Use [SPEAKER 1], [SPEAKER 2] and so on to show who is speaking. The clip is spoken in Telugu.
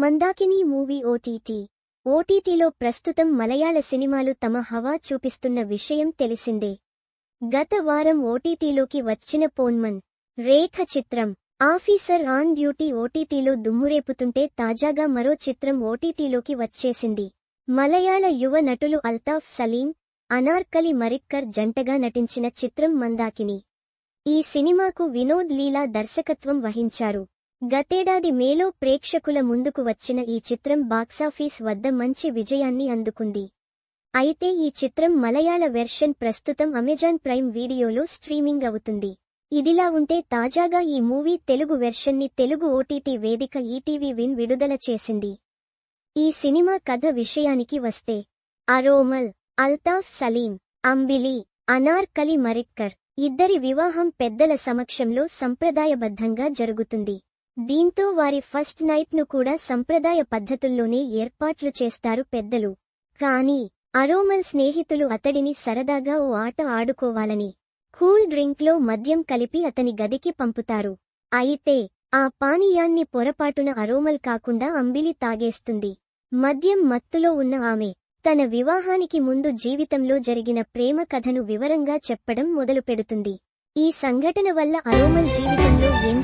[SPEAKER 1] మందాకిని మూవీ ఓటీటీ ఓటీటీలో ప్రస్తుతం మలయాళ సినిమాలు తమ హవా చూపిస్తున్న విషయం తెలిసిందే. గత వారం ఓటీటీలోకి వచ్చిన పోన్మన్ రేఖ చిత్రం ఆఫీసర్ ఆన్ డ్యూటీ ఓటీటీలో దుమ్మురేపుతుంటే తాజాగా మరో చిత్రం ఓటీటీలోకి వచ్చేసింది. మలయాళ యువ నటులు అల్తాఫ్ సలీం అనార్కలి మరిక్కర్ జంటగా నటించిన చిత్రం మందాకిని. ఈ సినిమాకు వినోద్ లీలా దర్శకత్వం వహించారు. గతేడాది మేలో ప్రేక్షకుల ముందుకు వచ్చిన ఈ చిత్రం బాక్సాఫీస్ వద్ద మంచి విజయాన్ని అందుకుంది. అయితే ఈ చిత్రం మలయాళ వెర్షన్ ప్రస్తుతం అమెజాన్ ప్రైమ్ వీడియోలో స్ట్రీమింగ్ అవుతుంది. ఇదిలా ఉంటే తాజాగా ఈ మూవీ తెలుగు వెర్షన్ని తెలుగు ఓటీటీ వేదిక ఈటీవీ విన్ విడుదల చేసింది. ఈ సినిమా కథ విషయానికి వస్తే అరోమల్ అల్తాఫ్ సలీం అంబిలి అనార్కలి మరిక్కర్ ఇద్దరి వివాహం పెద్దల సమక్షంలో సంప్రదాయబద్ధంగా జరుగుతుంది. దీంతో వారి ఫస్ట్ నైట్ను కూడా సంప్రదాయ పద్ధతుల్లోనే ఏర్పాట్లు చేస్తారు పెద్దలు. కానీ అరోమల్ స్నేహితులు అతడిని సరదాగా ఓ ఆట ఆడుకోవాలని కూల్ డ్రింక్లో మద్యం కలిపి అతని గదికి పంపుతారు. అయితే ఆ పానీయాన్ని పొరపాటున అరోమల్ కాకుండా అంబిలి తాగేస్తుంది. మద్యం మత్తులో ఉన్న ఆమె తన వివాహానికి ముందు జీవితంలో జరిగిన ప్రేమ కథను వివరంగా చెప్పడం మొదలుపెడుతుంది. ఈ సంఘటన వల్ల అరోమల్ జీవితంలో ఏం